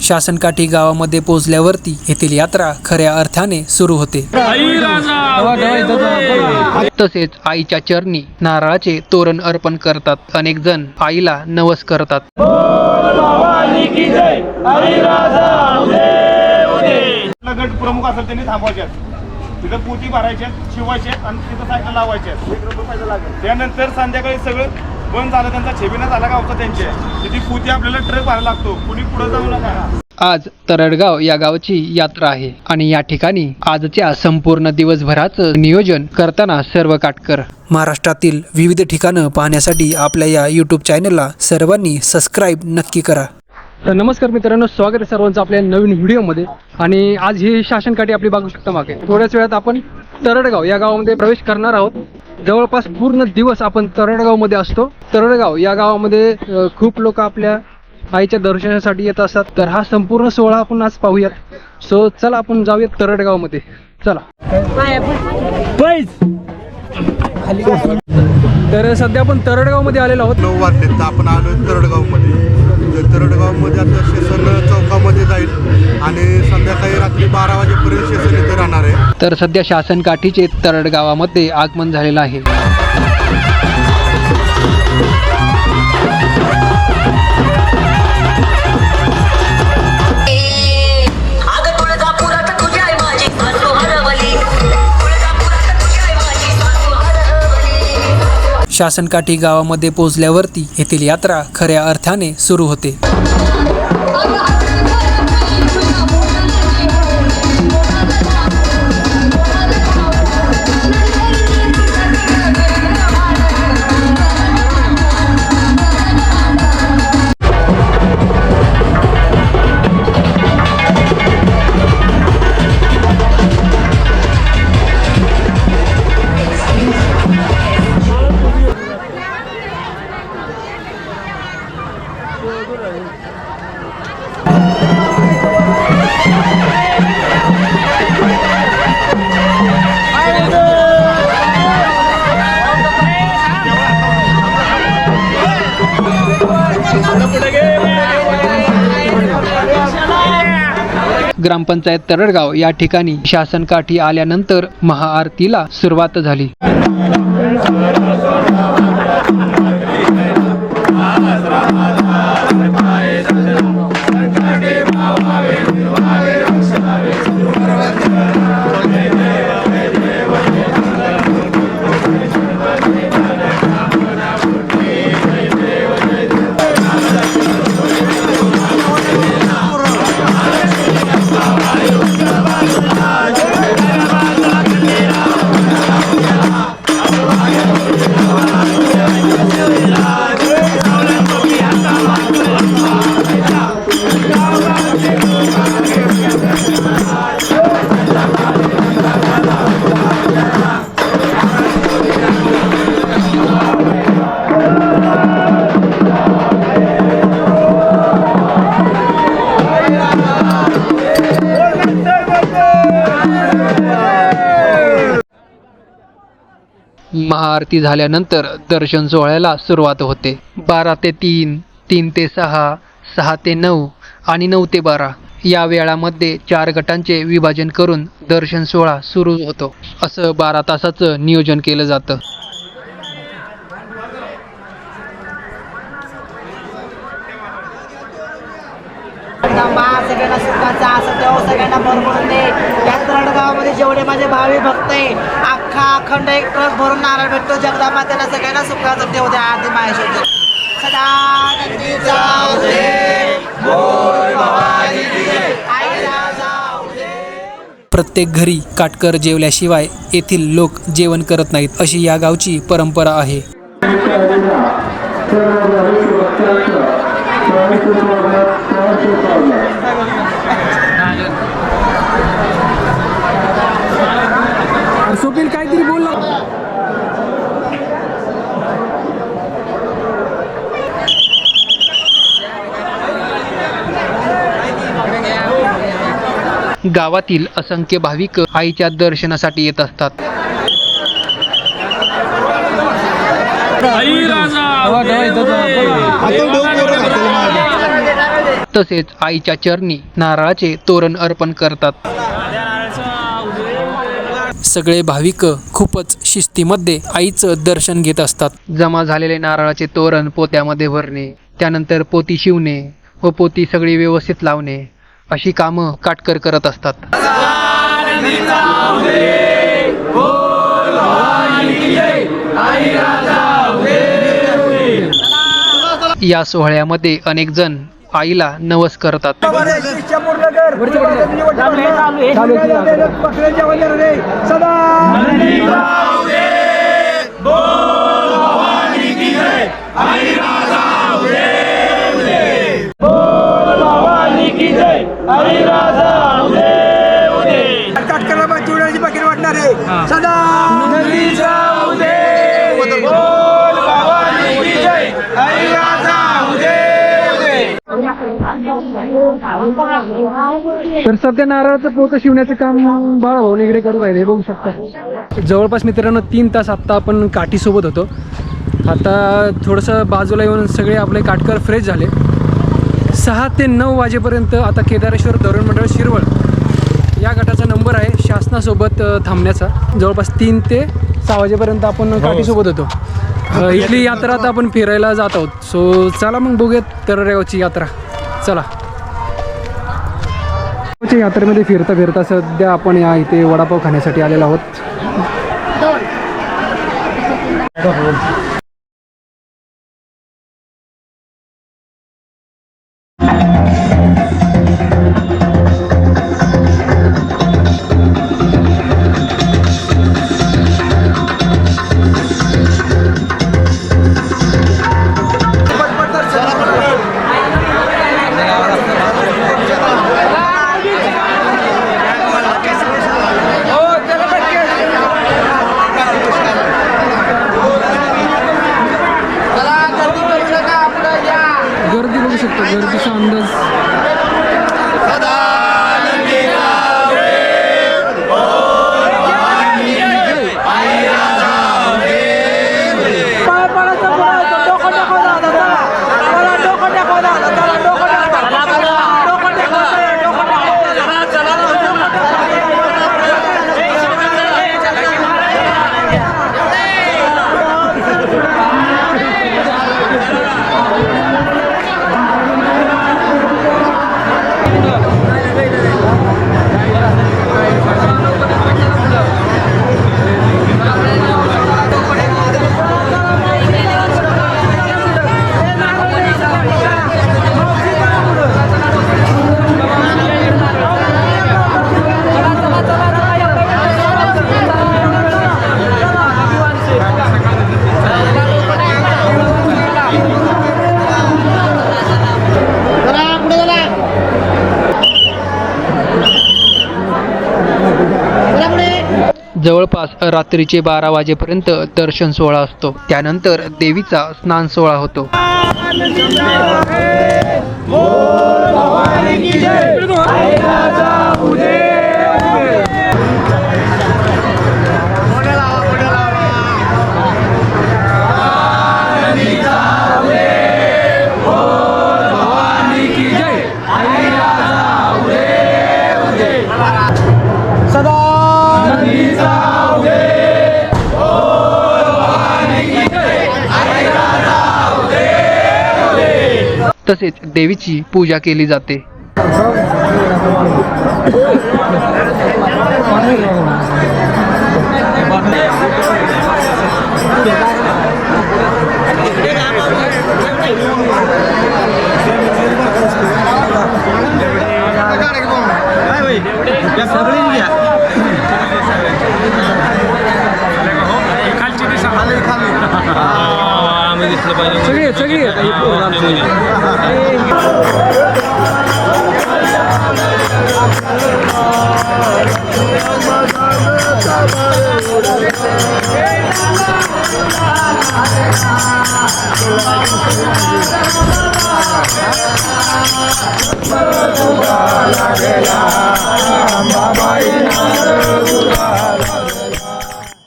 शासनकाठी गावामध्ये पोहोचल्यावरती येथील यात्रा खऱ्या अर्थाने सुरू होते. तसेच आईच्या चरणी नारळाचे तोरण अर्पण करतात. अनेक जण आईला नवस करतात. गट प्रमुख असेल त्यांनी थांबवायचे. तिथं पोती भरायचे शिवायचे आणि तिथं सायकल लावायचे. त्यानंतर संध्याकाळी सगळं बंद झालं त्यांचा छेबिना झाला गावचा तिथे आपल्याला ट्रक भरायला लागतो. कुणी पुढे जाऊ नका. आज तरडगाव या गावची यात्रा आहे आणि या ठिकाणी आजच्या संपूर्ण दिवसभराचं नियोजन करताना सर्व काटकर. महाराष्ट्रातील विविध ठिकाणं पाहण्यासाठी आपल्या या यूट्यूब चॅनलला सर्वांनी सबस्क्राईब नक्की करा. तर नमस्कार मित्रांनो स्वागत आहे सर्वांचं आपल्या नवीन व्हिडिओमध्ये. आणि आज ही शासनकाठी आपली बघू शकता मागे. थोड्याच वेळात आपण तरडगाव या गावामध्ये प्रवेश करणार आहोत. जवळपास पूर्ण दिवस आपण तरडगावमध्ये असतो. तरडगाव या गावामध्ये खूप लोक आपल्या आईच्या दर्शनासाठी येत असतात. तर हा संपूर्ण सोहळा आपण आज पाहूयात. सो चला आपण जाऊयात तरडगावमध्ये. चला. तर सध्या आपण तरडगावमध्ये आलेलो आहोत. नऊ वाजले तर आपण आलो तरडगावमध्ये. तर तरडगावमध्ये आता शेसन चौकामध्ये जाईल आणि संध्याकाळी रात्री बारा वाजेपर्यंत शेसन इथे राहणार आहे. तर सध्या शासनकाठीचे काठीचे तरडगावामध्ये आगमन झालेलं आहे. शासनकाठी गावामध्ये पोहोचल्यावरती येथील यात्रा खऱ्या अर्थाने सुरू होते. ग्रामपंचायत तरडगाव या ठिकाणी शासनकाठी आल्यानंतर महाआरतीला सुरुवात झाली. आरती झाल्यानंतर दर्शन सोहळ्याला सुरुवात होते. बारा ते तीन तीन ते सहा सहा ते नऊ आणि नऊ ते बारा या वेळामध्ये चार गटांचे विभाजन करून दर्शन सोहळा सुरू होतो. असं बारा तासाचं नियोजन केलं जातं. सगळ्यांना सुखाचा असं देव सगळ्यांना बरोबर दे. या तरडगावामध्ये जेवढे माझे भावी भक्त आहे अख्खा अखंड एक ट्रक भरून नारळ भेटतो जगदंबा त्यांना सगळ्यांना सुखाचं देव द्या आधी माहेश्वर सदा. प्रत्येक घरी काटकर जेवल्याशिवाय येथील लोक जेवण करत नाहीत अशी या गावची परंपरा आहे गावातील असंख्य भाविक आईच्या दर्शनासाठी येत असतात. तसेच आईच्या चरणी नारळाचे तोरण अर्पण करतात. सगळे भाविक खूपच शिस्तीमध्ये आईचं दर्शन घेत असतात. जमा झालेले नारळाचे तोरण पोत्यामध्ये भरणे त्यानंतर पोती शिवणे व पोती सगळी व्यवस्थित लावणे. अशी कामं काटकर करत असतात. या सोहळ्यामध्ये अनेक जण आईला नवस करतात. तर सध्या नारळाचं पोतं शिवण्याचं काम बाळा भाऊन इकडे करत आहे हे बघू शकता. जवळपास मित्रांनो तीन तास आत्ता आपण काठीसोबत होतो. आता थोडंसं बाजूला येऊन सगळे आपले काटकर फ्रेश झाले. सहा ते नऊ वाजेपर्यंत आता केदारेश्वर धरण मंडळ शिरवळ या गटाचा नंबर आहे शासनासोबत थांबण्याचा. जवळपास तीन ते सहा वाजेपर्यंत आपण काठीसोबत होतो. इथली यात्रा आता आपण फिरायला जात आहोत. सो चला मग बघूयात तररेगावची यात्रा. चला. यात्रेमध्ये फिरता फिरता सध्या आपण या इथे वडापाव खाण्यासाठी आलेलो आहोत. जवळपास रात्रीचे बारा वाजेपर्यंत दर्शन सोहळा असतो. त्यानंतर देवीचा स्नान सोहळा होतो. तसेच देवीची पूजा केली जाते. सगळी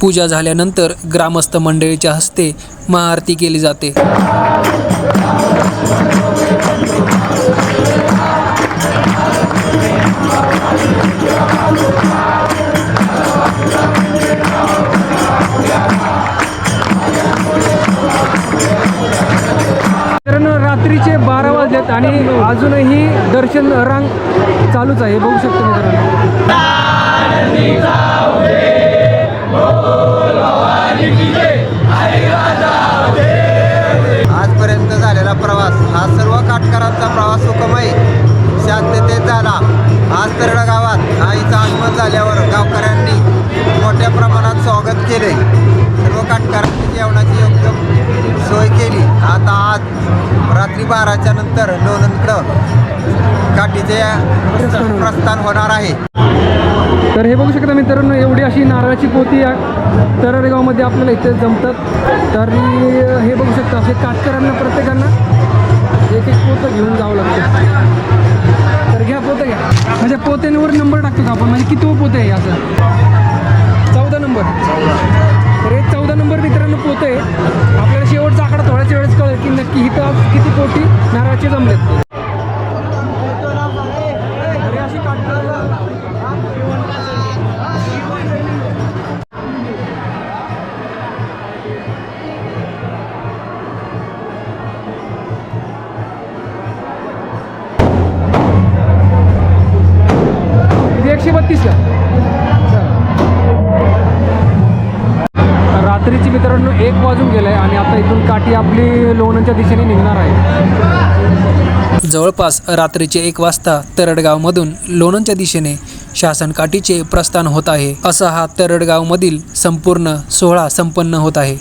पूजा झाल्यानंतर ग्रामस्थ मंडळीच्या हस्ते महाआरती केली जाते. आणि अजूनही दर्शन रांग चालूच आहे. बघू शकतो मित्रांनो. आजपर्यंत झालेला प्रवास हा सर्व काटकरांचा प्रवास सुखमय. शांततेत झाला. आज तरड गावात आईचं आगमन झाल्यावर गावकऱ्यांनी मोठ्या प्रमाणात स्वागत केले. सर्व काटकरांनी जेवणाची योग्य सोय केली. आता आज रात्री बाराच्या नंतर लोणंदकडं काठीचे प्रस्थान होणार आहे. तर हे बघू शकता मित्रांनो एवढी अशी नारळाची पोती या तरडगावमध्ये आपल्याला इथे जमतात. तर हे बघू शकता असे काटकरांना प्रत्येकांना एक एक पोतं घेऊन जावं लागतं. तर घ्या पोतं घ्या. म्हणजे पोत्यांवर नंबर टाकतो का आपण? म्हणजे किती पोते आहे असं नंबर. तर हे चौदा नंबर मित्रांनो पोतं आहे. आपल्याला शेवटचा आकडा थोड्याच वेळेस कळेल की नक्की इथं किती पोटी नारळाचे जमलेत. रात्रीची मित्रांनो एक वाजून गेलाय आणि आता इथून काठी आपली लोणंदच्या दिशेने निघणार आहे. जवळपास रात्रीचे एक वाजता तरडगावमधून लोणंदच्या दिशेने शासन काठीचे प्रस्थान होत आहे. असा हा तरडगावमधील संपूर्ण सोहळा संपन्न होत आहे.